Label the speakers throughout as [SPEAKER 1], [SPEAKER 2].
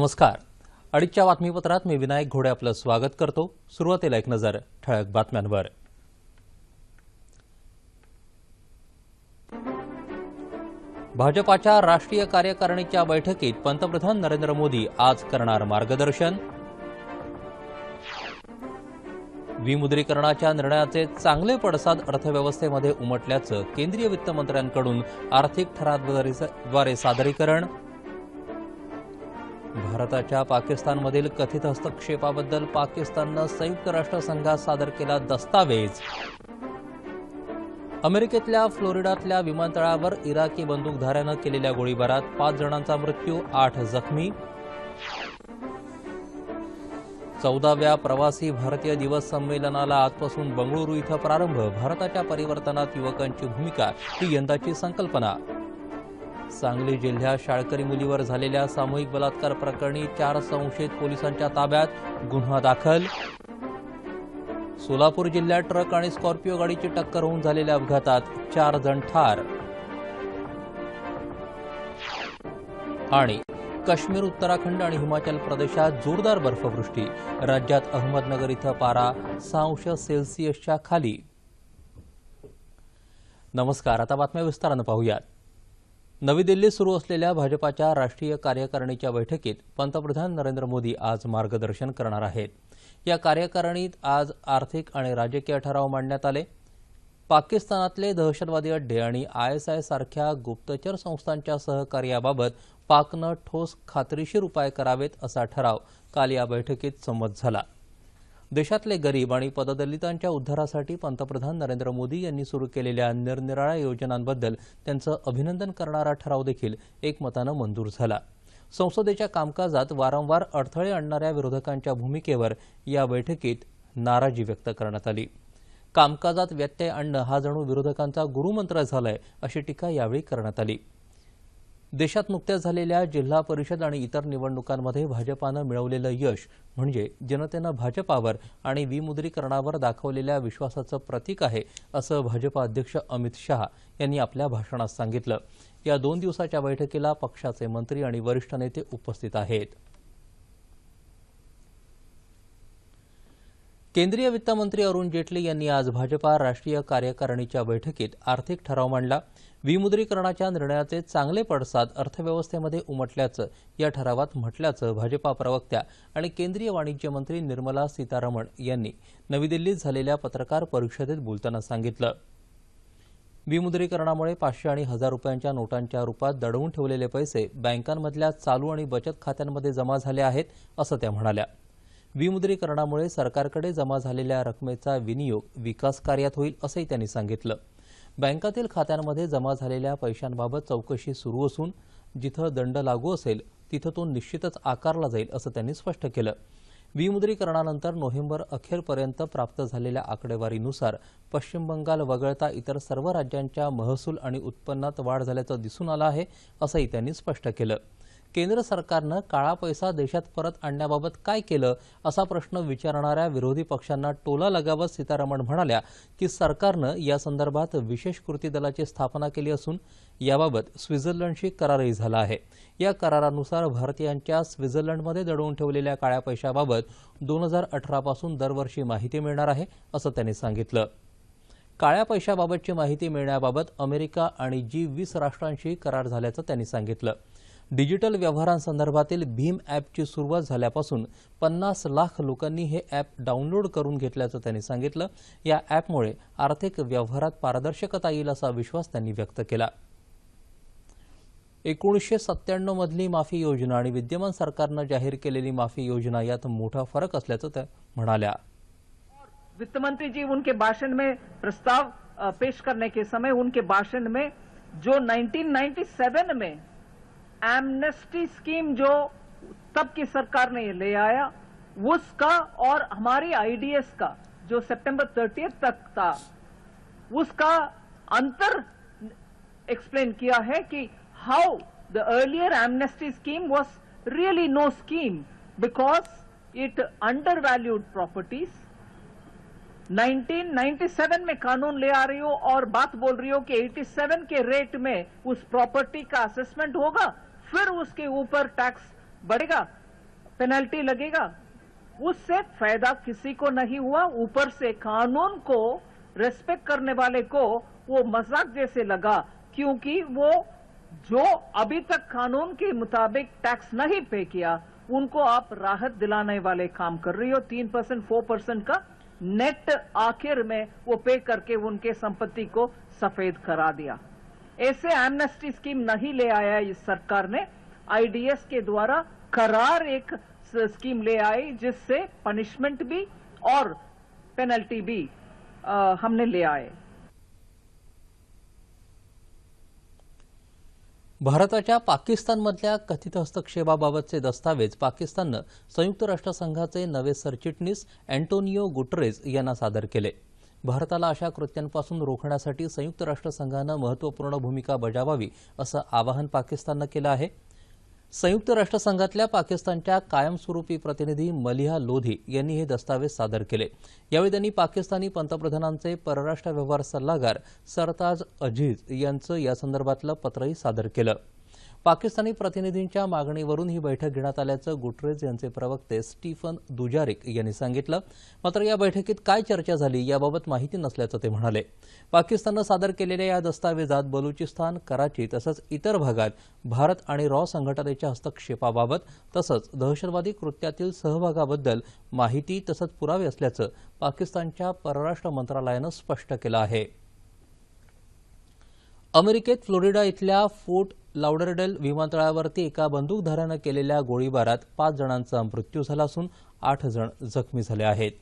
[SPEAKER 1] नमस्कार. अडीचच्या बातमीपत्रात मी विनायक घोडे आपलं स्वागत करतो. सुरुवातीला एक नजर ठळक बातम्यांवर. भाजपाच्या राष्ट्रीय कार्यकारिणीच्या बैठकीत पंतप्रधान नरेंद्र मोदी आज करणार मार्गदर्शन. विमुद्रीकरणाच्या निर्णयाचे चांगले पडसाद अर्थव्यवस्थेमध्ये उमटल्याचं केंद्रीय वित्तमंत्र्यांकडून आर्थिक ठरावाद्वारे सादरीकरण. भारताच्या पाकिस्तानमधील कथित हस्तक्षेपाबद्दल पाकिस्ताननं संयुक्त राष्ट्रसंघात सादर केला दस्तावेज. अमेरिकेतल्या फ्लोरिडातल्या विमानतळावर इराकी बंदूकधाऱ्यानं केलेल्या गोळीबारात पाच जणांचा मृत्यू आठ जखमी. चौदाव्या प्रवासी भारतीय दिवस संमेलनाला आजपासून बंगळुरू इथं प्रारंभ. भारताच्या परिवर्तनात युवकांची भूमिका ही यंदाची संकल्पना. सांगली जिल्ह्यात शाळकरी मुलीवर झालेल्या सामूहिक बलात्कार प्रकरणी चार संशयित पोलिसांच्या ताब्यात गुन्हा दाखल. सोलापूर जिल्ह्यात ट्रक आणि स्कॉर्पिओ गाडीची टक्कर होऊन झालेल्या अपघातात चार जण ठार. आणि काश्मीर उत्तराखंड आणि हिमाचल प्रदेशात जोरदार बर्फवृष्टी. राज्यात अहमदनगर इथं पारा सहा अंश सेल्सिअसच्या खाली. नमस्कार आता बातम्या विस्तारानं पाहूयात. नवी दिल्लीत सुरू असलेल्या भाजपाच्या राष्ट्रीय कार्यकारिणीच्या बैठकीत पंतप्रधान नरेंद्र मोदी आज मार्गदर्शन करणार आहेत. या कार्यकारिणीत आज आर्थिक आणि राजकीय ठराव मांडण्यात आले. पाकिस्तानातले दहशतवादी अड्डे आणि आयएसआय सारख्या गुप्तचर संस्थांच्या सहकार्याबाबत पाकनं ठोस खात्रीशीर उपाय करावेत असा ठराव काल या बैठकीत संमत झाला. देशातले गरीब आणि पददलितांच्या उद्धारासाठी पंतप्रधान नरेंद्र मोदी यांनी सुरू केलेल्या निरनिराळ्या योजनांबद्दल त्यांचं अभिनंदन करणारा ठराव देखील एकमतानं मंजूर झाला. संसदेच्या कामकाजात वारंवार अडथळे आणणाऱ्या विरोधकांच्या भूमिकेवर या बैठकीत नाराजी व्यक्त करण्यात आली. कामकाजात व्यत्यय आणणं हा जणू विरोधकांचा गुरुमंत्र झालाय अशी टीका यावेळी करण्यात आली. देशात नुकत्याच झालेल्या जिल्हा परिषद आणि इतर निवडणुकांमध्ये भाजपानं मिळवलेलं यश म्हणजे जनतेनं भाजपावर आणि विमुद्रीकरणावर दाखवलेल्या विश्वासाचं प्रतीक आहे असं भाजपा अध्यक्ष अमित शहा यांनी आपल्या भाषणात सांगितलं. या दोन दिवसाच्या बैठकीला पक्षाचे मंत्री आणि वरिष्ठ नेते उपस्थित आहेत. केंद्रीय वित्तमंत्री अरुण जेटली यांनी आज भाजपा राष्ट्रीय कार्यकारिणीच्या बैठकीत आर्थिक ठराव मांडला. विमुद्रीकरणाच्या निर्णयाचे चांगले पडसाद अर्थव्यवस्थेमध्ये उमटल्याचं या ठरावात म्हटल्याचं भाजपा प्रवक्त्या आणि केंद्रीय वाणिज्य मंत्री निर्मला सीतारमण यांनी नवी दिल्लीत झालेल्या पत्रकार परिषदेत बोलताना सांगितलं. विमुद्रीकरणामुळे पाचशे आणि हजार रुपयांच्या नोटांच्या रूपात दडवून ठेवलेले पैसे बँकांमधल्या चालू आणि बचत खात्यांमध्ये जमा झाले आहेत असं त्या म्हणाल्या. विमुद्रीकरणामुळे सरकारकडे जमा झालेल्या रकमेचा विनियोग विकास कार्यात होईल असंही त्यांनी सांगितलं. बँकातील खात्यांमध्ये जमा झालेल्या पैशांबाबत चौकशी सुरू असून जिथं दंड लागू असेल तिथं तो निश्चितच आकारला जाईल असं त्यांनी स्पष्ट केलं. विमुद्रीकरणानंतर नोव्हेंबर अखेरपर्यंत प्राप्त झालेल्या आकडेवारीनुसार पश्चिम बंगाल वगळता इतर सर्व राज्यांच्या महसूल आणि उत्पन्नात वाढ झाल्याचं दिसून आलं आहे असंही त्यांनी स्पष्ट केलं. केंद्र सरकारनं काळा पैसा देशात परत आणण्याबाबत काय केलं असा प्रश्न विचारणाऱ्या विरोधी पक्षांना टोला लगावत सीतारामन म्हणाल्या की सरकारनं या संदर्भात विशेष कृती दलाची स्थापना केली असून याबाबत स्वित्झर्लंडशी करारही झाला आहे. या करारानुसार भारतीयांच्या स्वित्झर्लंडमध्ये दडवून ठेवलेल्या काळ्या पैशाबाबत दोन हजार अठरापासून दरवर्षी माहिती मिळणार आहे असं त्यांनी सांगितलं. काळ्या पैशाबाबतची माहिती मिळण्याबाबत अमेरिका आणि जी वीस राष्ट्रांशी करार झाल्याचं त्यांनी सांगितलं. डिजिटल व्यवहारांसंदर्भातील भीम ॲपची सुरुवात झाल्यापासून पन्नास लाख लोकांनी हे ॲप डाउनलोड करून घेतल्याचं त्यांनी सांगितलं. या ॲपमुळे आर्थिक व्यवहारात पारदर्शकता येईल असा विश्वास त्यांनी व्यक्त केला. एकोणीसशे सत्त्याण्णवमधली माफी योजना आणि विद्यमान सरकारनं जाहीर केलेली माफी योजना यात मोठा फरक असल्याचं त्या म्हणाल्या.
[SPEAKER 2] वित्त मंत्री जी उनके भाषण में प्रस्ताव पेश करने के समय उनके भाषण में जो 1997 में एमनेस्टी स्कीम जो तब की सरकार ने ले आया, उसका और हमारी आईडीएस का, जो सितंबर 30 तक था, उसका अंतर एक्सप्लेन किया है कि how the earlier amnesty scheme was really no scheme because it under valued properties 1997 में कानून ले आ रही हो और बात बोल रही हो कि 87 के रेट में उस प्रॉपर्टी का असेसमेंट होगा फिर उसके ऊपर टैक्स बढ़ेगा पेनल्टी लगेगा। उससे फ़ायदा किसी को नहीं हुआ। ऊपर से कानून को रेस्पेक्ट करने वाले को वो मज़ाक जैसे लगा, क्योंकि वो जो अभी तक कानून के मुताबिक टैक्स नहीं पे किया, उनको आप राहत दिलाने वाले काम कर रही हो। तीन परसेंट फोर परसेंट का नेट आखिर में वो पे करके उनके संपत्ति को सफ़ेद करा दिया। ऐसे एमनेस्टी स्कीम नहीं ले आया इस सरकार ने। आईडीएस के द्वारा करार एक स्कीम ले आई जिससे पनिशमेंट भी और पेनल्टी भी आ, हमने ले आए।
[SPEAKER 1] भारताच्या पाकिस्तानमधल्या कथित हस्तक्षेपाबाबतचे दस्तावेज पाकिस्ताननं संयुक्त राष्ट्रसंघाचे नवे सरचिटणीस अँटोनियो गुटरेज यांना सादर केले. भारताला अशा कृत्यांपासून रोखण्यासाठी संयुक्त राष्ट्रसंघानं महत्त्वपूर्ण भूमिका बजावावी असं आवाहन पाकिस्ताननं केलं आहे. संयुक्त राष्ट्रसंघातल्या पाकिस्तानच्या कायमस्वरूपी प्रतिनिधी मलिहा लोधी यांनी हे दस्तावेज सादर केले. यावेळी त्यांनी पाकिस्तानी पंतप्रधानांचे परराष्ट्र व्यवहार सल्लागार सरताज अजीज यांचं यासंदर्भातलं पत्रही सादर केलं. पाकिस्तानी प्रतिनिधींच्या मागणीवरून ही बैठक घेण्यात आल्याचं गुटरेज यांचे प्रवक्ते स्टीफन दुजारिक यांनी सांगितलं. मात्र या बैठकीत काय चर्चा झाली याबाबत माहिती नसल्याचं ते म्हणाले. पाकिस्ताननं सादर केलेल्या या दस्तावेजात बलुचिस्तान कराची तसंच इतर भागात भारत आणि रॉ संघटनेच्या हस्तक्षेपाबाबत तसंच दहशतवादी कृत्यातील सहभागाबद्दल माहिती तसंच पुरावे असल्याचं पाकिस्तानच्या परराष्ट्र मंत्रालयानं स्पष्ट केलं आहे. अमेरिकेत फ्लोरिडा इथल्या फोर्ट लाउडरडेल विमानतळावरती एका बंदूकधाऱ्यानं केलेल्या गोळीबारात पाच जणांचा मृत्यू झाला असून आठ जण जखमी झाले आहेत.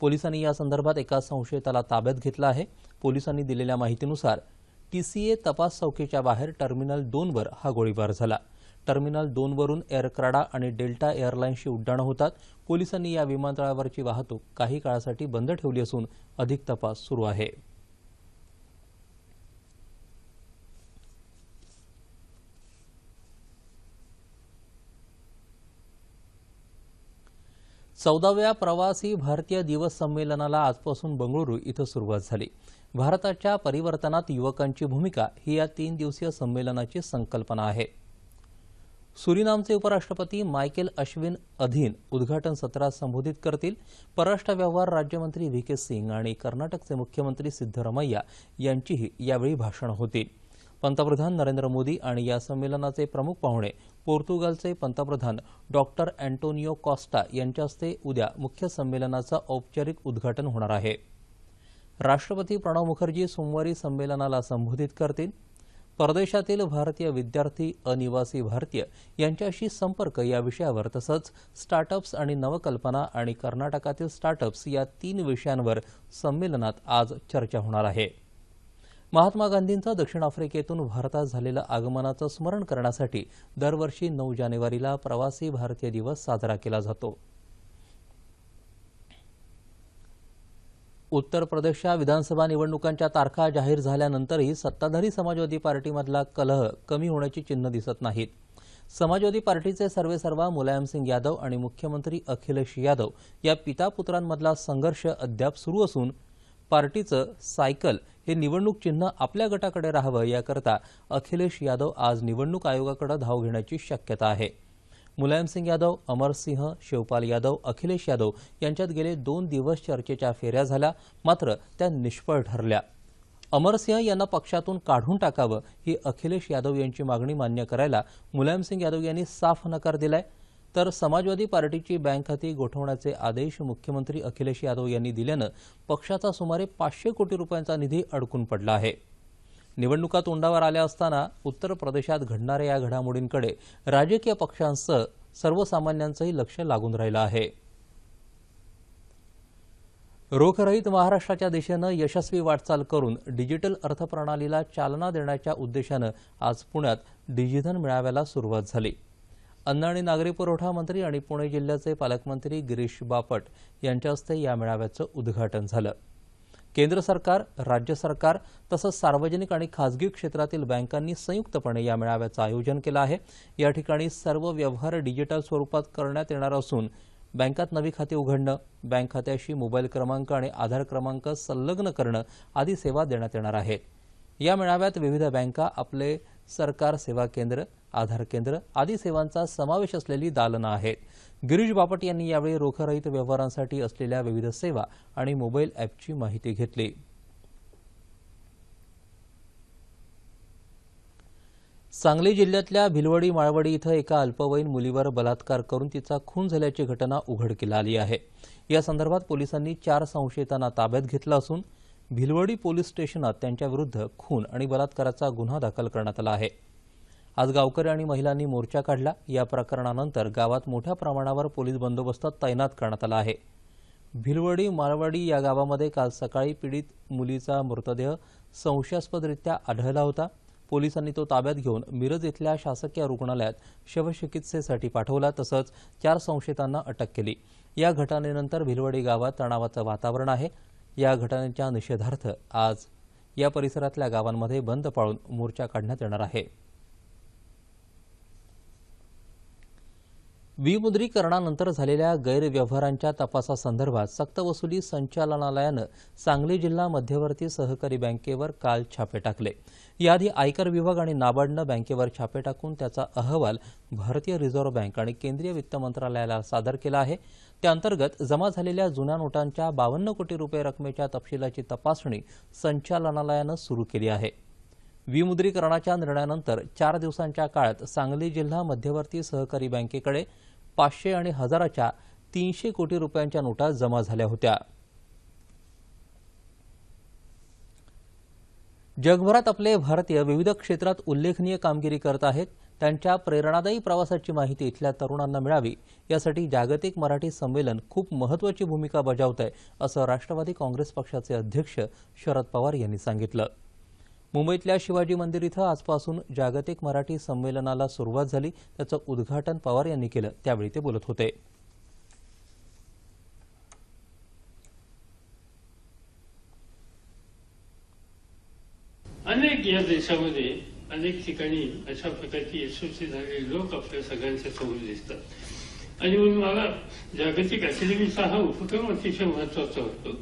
[SPEAKER 1] पोलिसांनी या संदर्भात एका संशयिताला ताब्यात घेतलं आहे. पोलिसांनी दिलेल्या माहितीनुसार टीसीए तपास चौकीच्या बाहेर टर्मिनल दोनवर हा गोळीबार झाला. टर्मिनल दोनवरून एअरक्राडा आणि डेल्टा एअरलाईन्सची उड्डाणं होतात. पोलिसांनी या विमानतळावरची वाहतूक काही काळासाठी बंद ठेवली असून अधिक तपास सुरू आहे. चौदाव्या प्रवासी भारतीय दिवस संमेलनाला आजपासून बंगळुरू इथं सुरुवात झाली. भारताच्या परिवर्तनात युवकांची भूमिका ही या तीन दिवसीय संमेलनाची संकल्पना आहे. सुरिनामचे उपराष्ट्रपती मायकेल अश्विन अधीन उद्घाटन सत्रात संबोधित करतील परराष्ट्र व्यवहार राज्यमंत्री व्ही के सिंग आणि कर्नाटकचे मुख्यमंत्री सिद्धरमैया यांचीही यावेळी भाषणं होतील. पंतप्रधान नरेंद्र मोदी आणि या संमेलनाचे प्रमुख पाहुणे पोर्तुगालचे पंतप्रधान डॉक्टर अँटोनियो कॉस्टा यांच्या हस्ते उद्या मुख्य संमेलनाचं औपचारिक उद्घाटन होणार आहे. राष्ट्रपती प्रणव मुखर्जी सोमवारी संमेलनाला संबोधित करतील. परदेशातील भारतीय विद्यार्थी अनिवासी भारतीय यांच्याशी संपर्क या विषयावर तसंच स्टार्टअप्स आणि नवकल्पना आणि कर्नाटकातील स्टार्टअप्स या तीन विषयांवर संमेलनात आज चर्चा होणार आहे. महात्मा गांधींचं दक्षिण आफ्रिकेतून भारतात झालेलं आगमनाचं स्मरण करण्यासाठी दरवर्षी नऊ जानेवारीला प्रवासी भारतीय दिवस साजरा केला जातो. उत्तर प्रदेशच्या विधानसभा निवडणुकांच्या तारखा जाहीर झाल्यानंतरही सत्ताधारी समाजवादी पार्टीमधला कलह कमी होण्याची चिन्ह दिसत नाहीत. समाजवादी पार्टीचे सर्वेसर्वा मुलायमसिंग यादव आणि मुख्यमंत्री अखिलेश यादव या पितापुत्रांमधला संघर्ष अद्याप सुरू असून पार्टीचं सायकल हे निवडणूक चिन्ह आपल्या गटाकडे राहावं याकरता अखिलेश यादव आज निवडणूक आयोगाकडे धाव घेण्याची शक्यता आहे. मुलायमसिंग यादव अमरसिंह शिवपाल यादव अखिलेश यादव यांच्यात गेले दोन दिवस चर्चेच्या फेऱ्या झाल्या मात्र त्या निष्फळ ठरल्या. अमरसिंह यांना पक्षातून काढून टाकावं ही अखिलेश यादव यांची मागणी मान्य करायला मुलायमसिंग यादव यांनी साफ नकार दिलाय. तर समाजवादी पार्टीची बँक खाती गोठवण्याचे आदेश मुख्यमंत्री अखिलेश यादव यांनी दिल्यानं पक्षाचा सुमारे पाचशे कोटी रुपयांचा निधी अडकून पडला आहे. निवडणुका तोंडावर आल्या असताना उत्तर प्रदेशात घडणाऱ्या या घडामोडींकडे राजकीय पक्षांसह सर्वसामान्यांचंही लक्ष लागून राहिलं आहे. रोखरहित महाराष्ट्राच्या दिशेनं यशस्वी वाटचाल करून डिजिटल अर्थप्रणालीला चालना देण्याच्या उद्देशानं आज पुण्यात डिजिधन मेळाव्याला सुरुवात झाली. अन्न आणि नागरी पुरवठा मंत्री आणि पुणे जिल्ह्याचे पालकमंत्री गिरीश बापट यांच्या हस्ते या मेळाव्याचं उद्घाटन झालं. केंद्र सरकार राज्य सरकार तसंच सार्वजनिक आणि खासगी क्षेत्रातील बँकांनी संयुक्तपणे या मेळाव्याचं आयोजन केलं आहे. या ठिकाणी सर्व व्यवहार डिजिटल स्वरूपात करण्यात येणार असून बँकात नवी खाते उघडणं बँक खात्याशी मोबाईल क्रमांक आणि आधार क्रमांक संलग्न करणं आदी सेवा देण्यात येणार आहेत या मेळाव्यात विविध बँका आपले सरकार सेवा केंद्र आधार केंद्र आदी सेवांचा समावेश असलेली दालनं आहेत. गिरीश बापट यांनी यावेळी रोखरहित व्यवहारांसाठी असलेल्या विविध सेवा आणि मोबाईल ॲपची माहिती घेतली. सांगली जिल्ह्यातल्या भिलवडी माळवडी इथं एका अल्पवयीन मुलीवर बलात्कार करून तिचा खून झाल्याची घटना उघडकीला आली आहे. या संदर्भात पोलिसांनी चार संशयितांना ताब्यात घेतलं असून भिलवडी पोलीस स्टेशनात त्यांच्याविरुद्ध खून आणि बलात्काराचा गुन्हा दाखल करण्यात आला आहे. आज गावकरी आणि महिलांनी मोर्चा काढला. या प्रकरणानंतर गावात मोठ्या प्रमाणावर पोलीस बंदोबस्त तैनात करण्यात आला आहे. भिलवडी मारवाडी या गावामध्ये काल सकाळी पीडित मुलीचा मृतदेह संशयास्पदरित्या आढळला होता. पोलिसांनी तो ताब्यात घेऊन मिरज इथल्या शासकीय रुग्णालयात शवचिकित्सेसाठी पाठवला तसंच चार संशयितांना अटक केली. या घटनेनंतर भिलवडी गावात तणावाचं वातावरण आहे. या घटनेच्या निषेधार्थ आज या परिसरातल्या गावांमध्ये बंद पाळून मोर्चा काढण्यात येणार आहे. विमुद्रीकरणानंतर झालेल्या गैरव्यवहारांच्या तपासासंदर्भात सक्तवसुली संचालनालयानं सांगली जिल्हा मध्यवर्ती सहकारी बँकेवर काल छापे टाकले. याआधी आयकर विभाग आणि नाबार्डनं बँकेवर छापे टाकून त्याचा अहवाल भारतीय रिझर्व्ह बँक आणि केंद्रीय वित्त मंत्रालयाला सादर केला आहे. त्याअंतर्गत जमा झालेल्या जुन्या नोटांच्या बावन्न कोटी रुपये रकमेच्या तपशिलाची तपासणी संचालनालयानं सुरू केली आहे. विमुद्रीकरणाच्या निर्णयानंतर चार दिवसांच्या काळात सांगली जिल्हा मध्यवर्ती सहकारी बँकेकडे पाचशे आणि हजाराच्या तीनशे कोटी रुपयांच्या नोटा जमा झाल्या होत्या. जगभरात आपले भारतीय विविध क्षेत्रात उल्लेखनीय कामगिरी करत आहेत. त्यांच्या प्रेरणादायी प्रवासाची माहिती इथल्या तरुणांना मिळावी. यासाठी जागतिक मराठी संमेलन खूप महत्वाची भूमिका बजावत आहे असं राष्ट्रवादी काँग्रेस पक्षाचे अध्यक्ष शरद पवार यांनी सांगितलं. मुंबईतल्या शिवाजी मंदिर इथं आजपासून जागतिक मराठी संमेलनाला सुरुवात झाली. त्याचं उद्घाटन पवार यांनी केलं. त्यावेळी ते बोलत होते.
[SPEAKER 3] अनेक या देशामध्ये अनेक ठिकाणी अशा प्रकारची यशस्वी झालेले लोक आपल्या सगळ्यांच्या समोर दिसतात. आणि म्हणून मला जागतिक अकॅडमीचा हा उपक्रम अतिशय महत्त्वाचा वाटतो.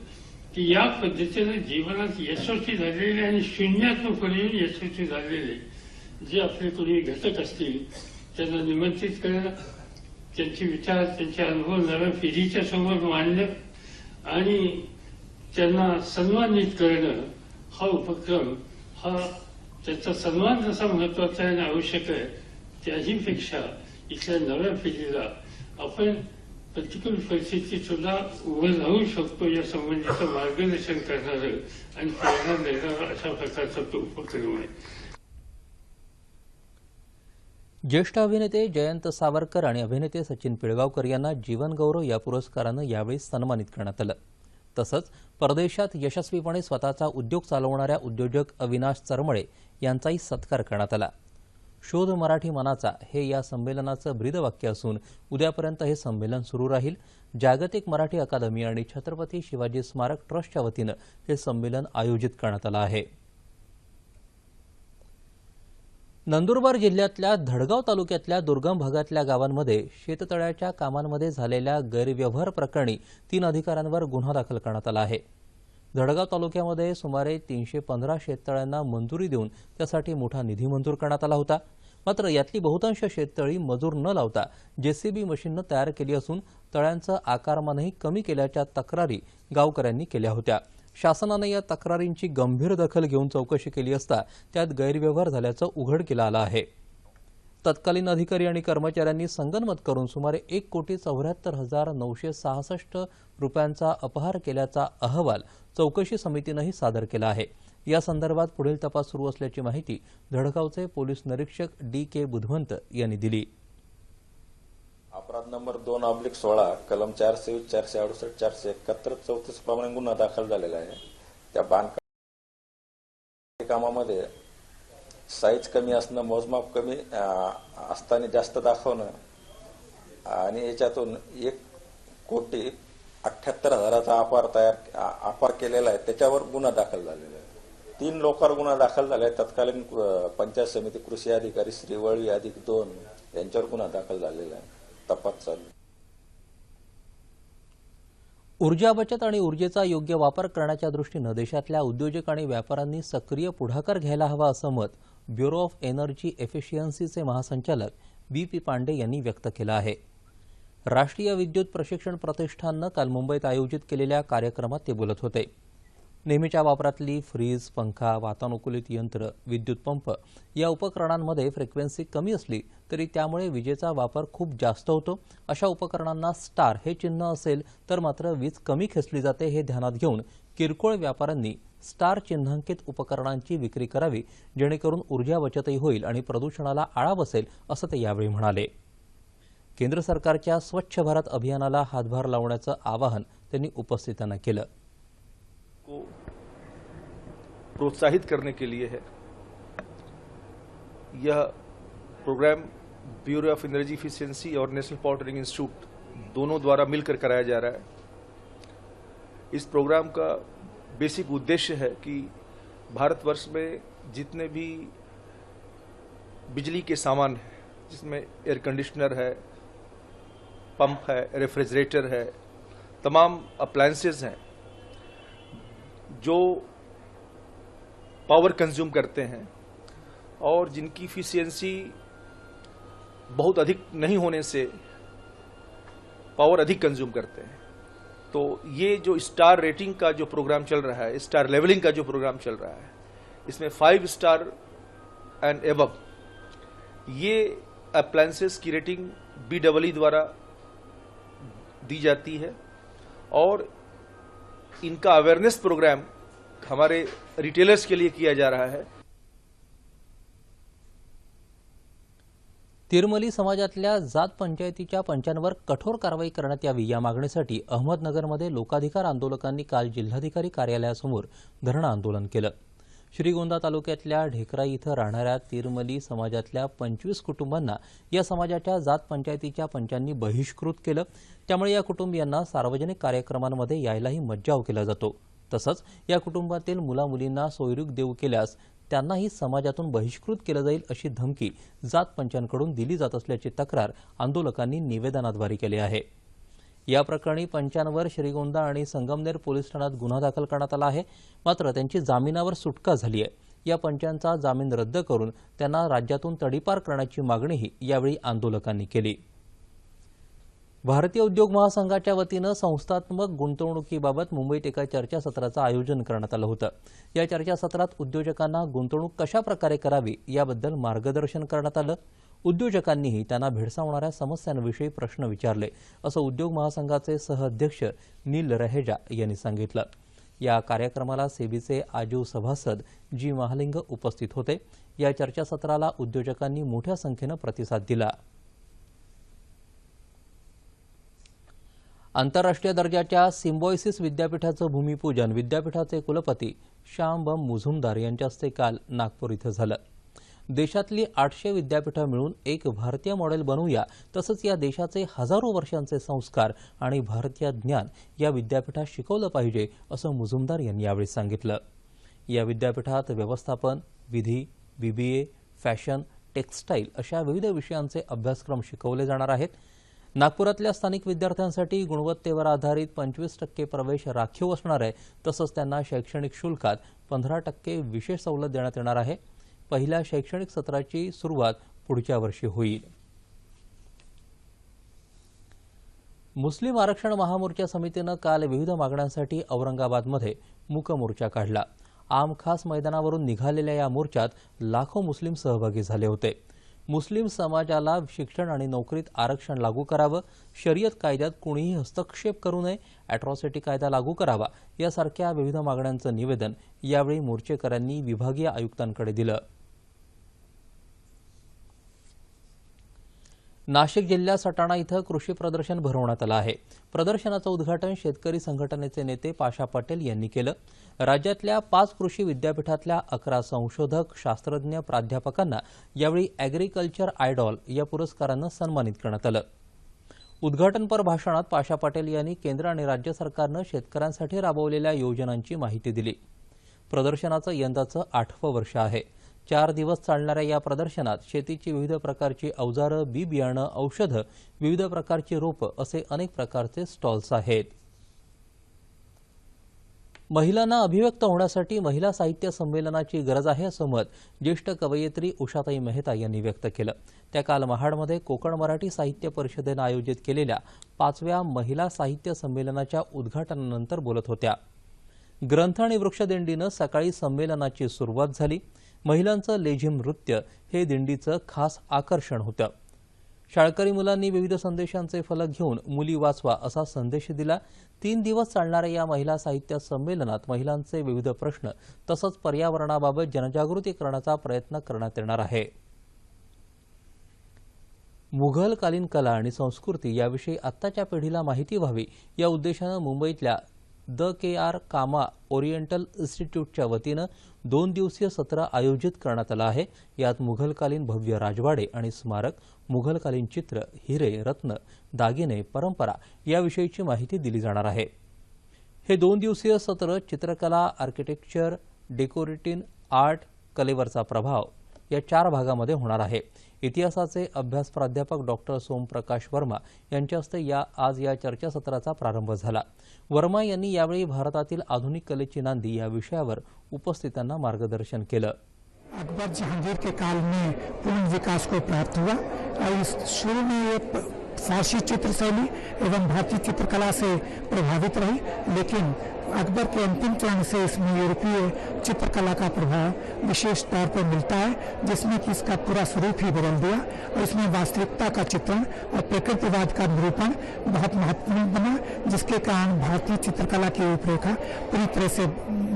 [SPEAKER 3] की या पद्धतीने जीवनात यशस्वी झालेले आणि शून्यातून पुढे यशस्वी झालेले जे आपले कोणी घटक असतील त्यांना निमंत्रित करणं त्यांचे विचार त्यांचे अनुभव नव्या पिढीच्या समोर मांडणं आणि त्यांना सन्मानित करणं हा उपक्रम हा त्याचा सन्मान जसा महत्त्वाचा आहे आणि आवश्यक आहे त्याहीपेक्षा इथल्या नव्या पिढीला आपण प्रतिकूल परिस्थितीत सुद्धा उभं राहू शकतो या संबंधीचं मार्गदर्शन करणारं आणि प्रेरणा देणारा अशा प्रकारचा तो उपक्रम आहे
[SPEAKER 1] ज्येष्ठ अभिनेते जयंत सावरकर आणि अभिनेते सचिन पिळगावकर यांना जीवनगौरव या पुरस्कारानं यावेळी सन्मानित करण्यात आलं तसंच परदेशात यशस्वीपणे स्वतःचा उद्योग चालवणाऱ्या उद्योजक अविनाश चरमळे यांचाही सत्कार करण्यात आला शोध मराठी मनाचा हे या संमेलनाचं ब्रीदवाक्य असून उद्यापर्यंत हे संमेलन सुरू राहील. जागतिक मराठी अकादमी आणि छत्रपती शिवाजी स्मारक ट्रस्टच्या वतीनं हे संमेलन आयोजित करण्यात आलं आहे. नंदुरबार जिल्ह्यातल्या धडगाव तालुक्यातल्या दुर्गम भागातल्या गावांमध्ये शेततळ्याच्या कामांमध्ये झालेल्या गैरव्यवहार प्रकरणी तीन अधिकाऱ्यांवर गुन्हा दाखल करण्यात आला आहे. धडगाव तालुक्यामध्ये सुमारे तीनशे पंधरा शेततळ्यांना मंजुरी देऊन त्यासाठी मोठा निधी मंजूर करण्यात आला होता. मात्र यातली बहुतांश शेततळी मजूर न लावता जेसीबी मशीननं तयार केली असून तळ्यांचं आकारमानही कमी केल्याच्या तक्रारी गावकऱ्यांनी केल्या होत्या. शासनानं या तक्रारींची गंभीर दखल घेऊन चौकशी केली असता त्यात गैरव्यवहार झाल्याचं उघडकीला आलं आहे. तत्कालीन अधिकारी आणि कर्मचाऱ्यांनी संगनमत करून सुमारे एक कोटी चौऱ्याहत्तर हजार नऊशे सहासष्ट रुपयांचा अपहार केल्याचा अहवाल चौकशी समितीनंही सादर केला आहे. या संदर्भात पुढील तपास सुरू असल्याची माहिती धडगावचे पोलीस निरीक्षक डी के बुधवंत यांनी दिली.
[SPEAKER 4] अपराध नंबर दोन ऑब्लिक सोळा कलम चारशे वीस चारशे अडुसष्ट चारशे एकाहत्तर चौतीस प्रमाणे गुन्हा दाखल झालेला आहे. त्या बांधकाम कामामध्ये साईज कमी असणं मोजमाप कमी असताना जास्त दाखवणं. आणि याच्यातून एक कोटी अठ्याहत्तर हजाराचा अपार तयार अ- अपार केलेला आहे. त्याच्यावर गुन्हा दाखल झालेला आहे. तीन लोकांवर गुन्हा दाखल झाला आहे. तत्कालीन पंचायत समिती कृषी अधिकारी श्रीवळी अधिक दोन यांच्यावर गुन्हा दाखल झालेला आहे. तपास चालू.
[SPEAKER 1] ऊर्जा बचत आणि ऊर्जेचा योग्य वापर करण्याच्या दृष्टीनं देशातल्या उद्योजक आणि व्यापाऱ्यांनी सक्रिय पुढाकार घ्यायला हवा असं मत ब्युरो ऑफ एनर्जी एफिशियन्सीचे महासंचालक बी पी पांडे यांनी व्यक्त केलं आहे. राष्ट्रीय विद्युत प्रशिक्षण प्रतिष्ठाननं काल मुंबईत आयोजित केलेल्या कार्यक्रमात ते बोलत होते. नेहमीच्या वापरातली फ्रीज पंखा वातानुकूलित यंत्र विद्युत पंप या उपकरणांमध्ये फ्रिक्वेन्सी कमी असली तरी त्यामुळे विजेचा वापर खूप जास्त होतो. अशा उपकरणांना स्टार हे चिन्ह असेल तर मात्र वीज कमी खेचली जाते हे ध्यानात घेऊन किरकोळ व्यापाऱ्यांनी स्टार चिन्हांकित उपकरणांची विक्री करावी जेणेकरून ऊर्जा बचतही होईल आणि प्रदूषणाला आळा बसेल असं ते यावेळी म्हणाले. केंद्र सरकारच्या स्वच्छ भारत अभियानाला हातभार लावण्याचं आवाहन त्यांनी उपस्थितांना केलं.
[SPEAKER 5] को प्रोत्साहित करने के लिए है। यह programme bureau of energy efficiency और नेशनल पावर ट्रेनिंग इंस्टीट्यूट दोनों द्वारा मिलकर कराया जा रहा है। इस प्रोग्राम का बेसिक उद्देश्य है कि भारतवर्ष में जितने भी बिजली के सामान हैं, जिसमें एयर कंडीशनर है पंप है रेफ्रिजरेटर है, तमाम अप्लायंसेज हैं, जो पावर कंज्यूम करते हैं और जिनकी इफिशियंसी बहुत अधिक नहीं होने से पावर अधिक कंज्यूम करते हैं। तो ये जो स्टार रेटिंग का जो प्रोग्राम चल रहा है, स्टार लेवलिंग का जो प्रोग्राम चल रहा है, इसमें फाइव स्टार एंड एबव ये अप्लायंसेस की रेटिंग बी डबल ई द्वारा दी जाती है और इनका अवेयरनेस प्रोग्राम हमारे रिटेलर्स के लिए किया जा रहा है।
[SPEAKER 1] तिरमली समाजातल्या जात पंचायतीच्या पंचांवर कठोर कारवाई करण्यात यावी या मागणीसाठी अहमदनगरमध्ये लोकाधिकार आंदोलकांनी काल जिल्हाधिकारी कार्यालयासमोर धरणं आंदोलन केलं. श्रीगोंदा तालुक्यातल्या ढेकराई इथं राहणाऱ्या तिरमली समाजातल्या पंचवीस कुटुंबांना या समाजाच्या जात पंचायतीच्या पंचांनी बहिष्कृत केलं. त्यामुळे या कुटुंबियांना सार्वजनिक कार्यक्रमांमध्ये यायलाही मज्जाव केला जातो. तसंच या कुटुंबातील मुलामुलींना सोयरूक देऊ केल्यास त्यांनाही समाजातून बहिष्कृत केलं जाईल अशी धमकी जात पंचांकडून दिली जात असल्याची तक्रार आंदोलकांनी निवेदनाद्वारे केली आहे. या प्रकरणी पंचांवर श्रीगोंदा आणि संगमनेर पोलीस ठाण्यात गुन्हा दाखल करण्यात आला आहे. मात्र त्यांची जामिनावर सुटका झाली आहे. या पंचांचा जामीन रद्द करून त्यांना राज्यातून तडीपार करण्याची मागणीही यावेळी आंदोलकांनी केली. भारतीय उद्योग महासंघाच्या वतीनं संस्थात्मक गुंतवणुकीबाबत मुंबईत एका चर्चासत्राचं आयोजन करण्यात आलं होतं. या चर्चासत्रात उद्योजकांना गुंतवणूक कशा प्रकारे करावी याबद्दल मार्गदर्शन करण्यात आलं. उद्योजकांनीही त्यांना भेडसावणाऱ्या समस्यांविषयी प्रश्न विचारले असं उद्योग महासंघाचे सहअध्यक्ष नील रहेजा यांनी सांगितलं. या कार्यक्रमाला सेबीचे आजीव सभासद जी महालिंग उपस्थित होते. या चर्चासत्राला उद्योजकांनी मोठ्या संख्येनं प्रतिसाद दिला. आंतरराष्ट्रीय दर्जाच्या सिम्बॉयसिस विद्यापीठाचं भूमिपूजन विद्यापीठाचे कुलपती श्यामबम मुझुमदार यांच्या हस्ते काल नागपूर इथं झालं. देशातली आठशे विद्यापीठं मिळून एक भारतीय मॉडेल बनवूया तसंच या देशाचे हजारो वर्षांचे संस्कार आणि भारतीय ज्ञान या विद्यापीठात शिकवलं पाहिजे असं मुजुमदार यांनी यावेळी सांगितलं. या विद्यापीठात व्यवस्थापन विधी बीबीए फॅशन टेक्स्टाईल अशा विविध विषयांचे अभ्यासक्रम शिकवले जाणार आहेत. नागपुरातल्या स्थानिक विद्यार्थ्यांसाठी गुणवत्तेवर आधारित पंचवीस टक्के प्रवेश राखीव असणार आहे. तसंच त्यांना शैक्षणिक शुल्कात पंधरा टक्के विशेष सवलत देण्यात येणार आहे. पहिल्या शैक्षणिक सत्राची सुरुवात पुढच्या वर्षी होईल. मुस्लिम आरक्षण महामोर्चा समितीनं काल विविध मागण्यांसाठी औरंगाबादमध्ये मूक मोर्चा काढला. आम खास मैदानावरून निघालेल्या या मोर्चात लाखो मुस्लिम सहभागी झाले होते. मुस्लिम समाजाला शिक्षण आणि नोकरीत आरक्षण लागू करावं शर्यत कायद्यात कुणीही हस्तक्षेप करू नये अॅट्रॉसिटी कायदा लागू करावा यासारख्या विविध मागण्यांचं निवेदन यावेळी मोर्चेकऱ्यांनी विभागीय आयुक्तांकडे दिलं. नाशिक जिल्ह्यात सटाणा इथं कृषी प्रदर्शन भरवण्यात आलं आहे. प्रदर्शनाचं उद्घाटन शेतकरी संघटनेचे नेते पाशा पटेल यांनी केलं. राज्यातल्या पाच कृषी विद्यापीठातल्या अकरा संशोधक शास्त्रज्ञ प्राध्यापकांना यावेळी ॲग्रिकल्चर आयडॉल या पुरस्कारानं सन्मानित करण्यात आलं. उद्घाटनपर भाषणात पाशा पटेल यांनी केंद्र आणि राज्य सरकारनं शेतकऱ्यांसाठी राबवलेल्या योजनांची माहिती दिली. प्रदर्शनाचं यंदाचं आठवं वर्ष आहे. चार दिवस चालणाऱ्या या प्रदर्शनात शेतीची विविध प्रकारची अवजारं बी बियाणं औषधं विविध प्रकारची रोपं असे अनेक प्रकारचे स्टॉल्स आहेत. महिलांना अभिव्यक्त होण्यासाठी महिला साहित्य संमेलनाची गरज आहे असं मत ज्येष्ठ कवयित्री उषाताई मेहता यांनी व्यक्त केलं. त्या काल महाडमध्ये कोकण मराठी साहित्य परिषदेनं आयोजित केलेल्या पाचव्या महिला साहित्य संमेलनाच्या उद्घाटनानंतर बोलत होत्या. ग्रंथ आणि वृक्षदिंडीनं सकाळी संमेलनाची सुरुवात झाली. महिलांचं लेझिम नृत्य हे दिंडीचं खास आकर्षण होतं. शाळकरी मुलांनी विविध संदेशांचे फलक घेऊन मुली वाचवा असा संदेश दिला. तीन दिवस चालणाऱ्या या महिला साहित्य संमेलनात महिलांचे विविध प्रश्न तसंच पर्यावरणाबाबत जनजागृती करण्याचा प्रयत्न करण्यात येणार आहे. मुघलकालीन कला आणि संस्कृती याविषयी आत्ताच्या पिढीला माहिती व्हावी या उद्देशानं मुंबईतल्या the K R Cama oriental इन्स्टिट्यूटच्या वतीनं दोन दिवसीय सत्र आयोजित करण्यात आलं आहे. यात मुघलकालीन भव्य राजवाडे आणि स्मारक मुघलकालीन चित्र हिरे रत्न दागिने परंपरा याविषयीची माहिती दिली जाणार आहे. हे दोन दिवसीय सत्र चित्रकला आर्किटेक्चर डेकोरेटिन आर्ट कलेवरचा प्रभाव या चार भागामध्ये होणार आहे. इतिहासाचे अभ्यास प्राध्यापक डॉक्टर सोमप्रकाश वर्मा यांच्या हस्ते या आज या चर्चासत्राचा प्रारंभ झाला. वर्मा यांनी यावेळी भारतातील आधुनिक कलेची नांदी या विषयावर उपस्थितांना मार्गदर्शन केलं.
[SPEAKER 6] अकबर जहांगीर के काल में पूर्ण विकास को प्राप्त हुआ और इस शुरू में ये फारसी चित्रशैली एवं भारतीय चित्रकला से प्रभावित रही लेकिन अकबर के अंतिम चरण से इसमें यूरोपीय चित्रकला का प्रभाव विशेष तौर पर मिलता है, जिसमें कि इसका पूरा स्वरूप ही बदल दिया और इसमें वास्तविकता का चित्रण और प्रकृतिवाद का निरूपण बहुत महत्वपूर्ण बना, जिसके कारण भारतीय चित्रकला की रूपरेखा पूरी तरह से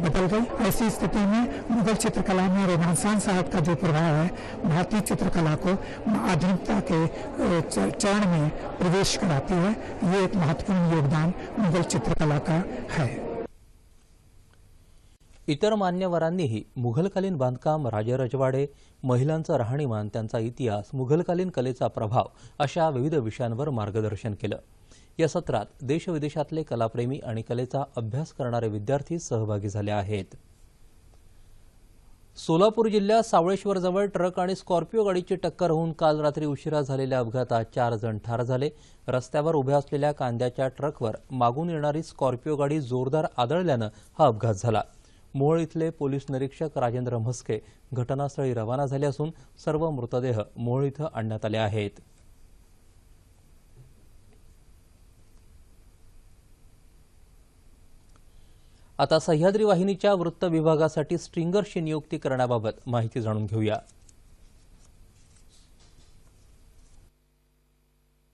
[SPEAKER 6] बदल गई। ऐसी स्थिति में मुगल चित्रकला में रेनेसांस साहब का जो प्रभाव है, भारतीय चित्रकला को आधुनिकता के चरण में प्रवेश कराती है। ये एक महत्वपूर्ण योगदान मुगल चित्रकला का है।
[SPEAKER 1] इतर मान्यवरांनीही मुघलकालीन बांधकाम राजरजवाडे महिलांचं राहणीमान त्यांचा इतिहास मुघलकालीन कलेचा प्रभाव अशा विविध विषयांवर मार्गदर्शन केलं. या सत्रात देशविदेशातले कलाप्रेमी आणि कलेचा अभ्यास करणारे विद्यार्थी सहभागी झाले आहेत. सोलापूर जिल्ह्यात सावळेश्वरजवळ ट्रक आणि स्कॉर्पिओ गाडीची टक्कर होऊन काल रात्री उशिरा झालेल्या अपघातात चार जण ठार झाले. रस्त्यावर उभ्या असलेल्या कांद्याच्या ट्रकवर मागून येणारी स्कॉर्पिओ गाडी जोरदार आदळल्यानं हा अपघात झाला. मोहोळ इथले पोलीस निरीक्षक राजेंद्र म्हस्के घटनास्थळी रवाना झाले असून सर्व मृतदेह मोहोळ इथं आणण्यात आले आहेत. आता सह्याद्री वाहिनीच्या वृत्त विभागासाठी स्ट्रिंगरची नियुक्ती करण्याबाबत माहिती जाणून घेऊया.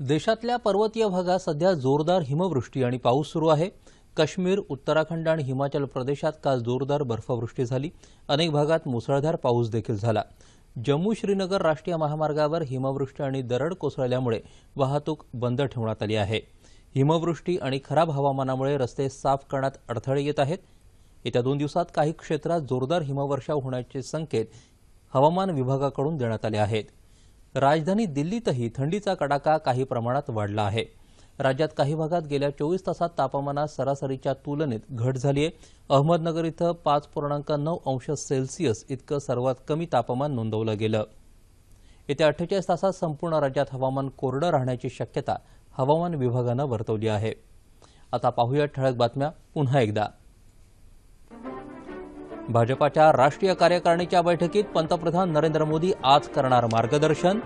[SPEAKER 1] देशातल्या पर्वतीय भागात सध्या जोरदार हिमवृष्टी आणि पाऊस सुरू आहे. काश्मीर उत्तराखंड आणि हिमाचल प्रदेशात काल जोरदार बर्फवृष्टी झाली. अनेक भागात मुसळधार पाऊस देखील झाला. जम्मू श्रीनगर राष्ट्रीय महामार्गावर हिमवृष्टी आणि दरड कोसळल्यामुळे वाहतूक बंद ठेवण्यात आली आहे. हिमवृष्टी आणि खराब हवामानामुळे रस्ते साफ करण्यात अडथळे येत आहेत. येत्या दोन दिवसात काही क्षेत्रात जोरदार हिमवर्षाव होण्याचे संकेत हवामान विभागाकडून देण्यात आले आहेत. राजधानी दिल्लीतही थंडीचा कडाका काही प्रमाणात वाढला आहे. राज्यात काही भागात गेल्या चोवीस तासात तापमानात सरासरीच्या तुलनेत घट झाली आहे. अहमदनगर इथं पाच पूर्णांक नऊ अंश सेल्सिअस इतकं सर्वात कमी तापमान नोंदवलं गेलं. येत्या अठ्ठेचाळीस तासात संपूर्ण राज्यात हवामान कोरडं राहण्याची शक्यता हवामान विभागानं वर्तवली आहे. आता पाहूया ठळक बातम्या पुन्हा एकदा. भाजपाच्या राष्ट्रीय कार्यकारिणीच्या बैठकीत पंतप्रधान नरेंद्र मोदी आज करणार मार्गदर्शन.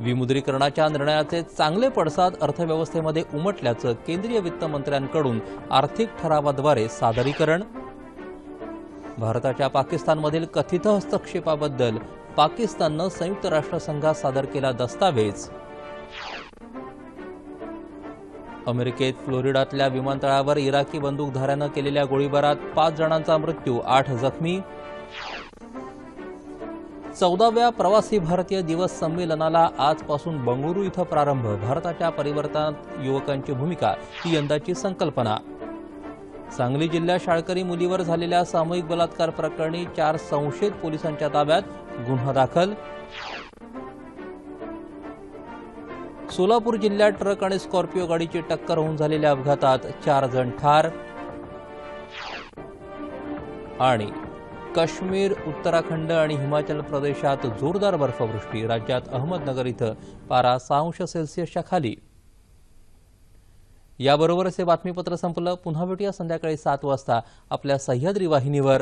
[SPEAKER 1] विमुद्रीकरणाच्या निर्णयाचे चांगले पडसाद अर्थव्यवस्थेमध्ये उमटल्याचं केंद्रीय वित्तमंत्र्यांकडून आर्थिक ठरावाद्वारे सादरीकरण. भारताच्या पाकिस्तानमधील कथित हस्तक्षेपाबद्दल पाकिस्ताननं संयुक्त राष्ट्रसंघात सादर केला दस्तावेज. अमेरिकेत फ्लोरिडातल्या विमानतळावर इराकी बंदूकधाऱ्यानं केलेल्या गोळीबारात पाच जणांचा मृत्यू आठ जखमी. चौदाव्या प्रवासी भारतीय दिवस संमेलनाला आजपासून बंगळुरू इथं प्रारंभ. भारताच्या परिवर्तनात युवकांची भूमिका ही यंदाची संकल्पना. सांगली जिल्ह्यात शाळकरी मुलीवर झालेल्या सामूहिक बलात्कार प्रकरणी चार संशयित पोलिसांच्या ताब्यात गुन्हा दाखल. सोलापूर जिल्ह्यात ट्रक आणि स्कॉर्पिओ गाडीची टक्कर होऊन झालेल्या अपघातात चार जण ठार आणि काश्मीर उत्तराखंड आणि हिमाचल प्रदेशात जोरदार बर्फवृष्टी. राज्यात अहमदनगर इथं पारा सहा अंश सेल्सिअसच्या खाली. याबरोबरच हे बातमीपत्र संपलं. पुन्हा भेटूया संध्याकाळी सात वाजता आपल्या सह्याद्री वाहिनीवर.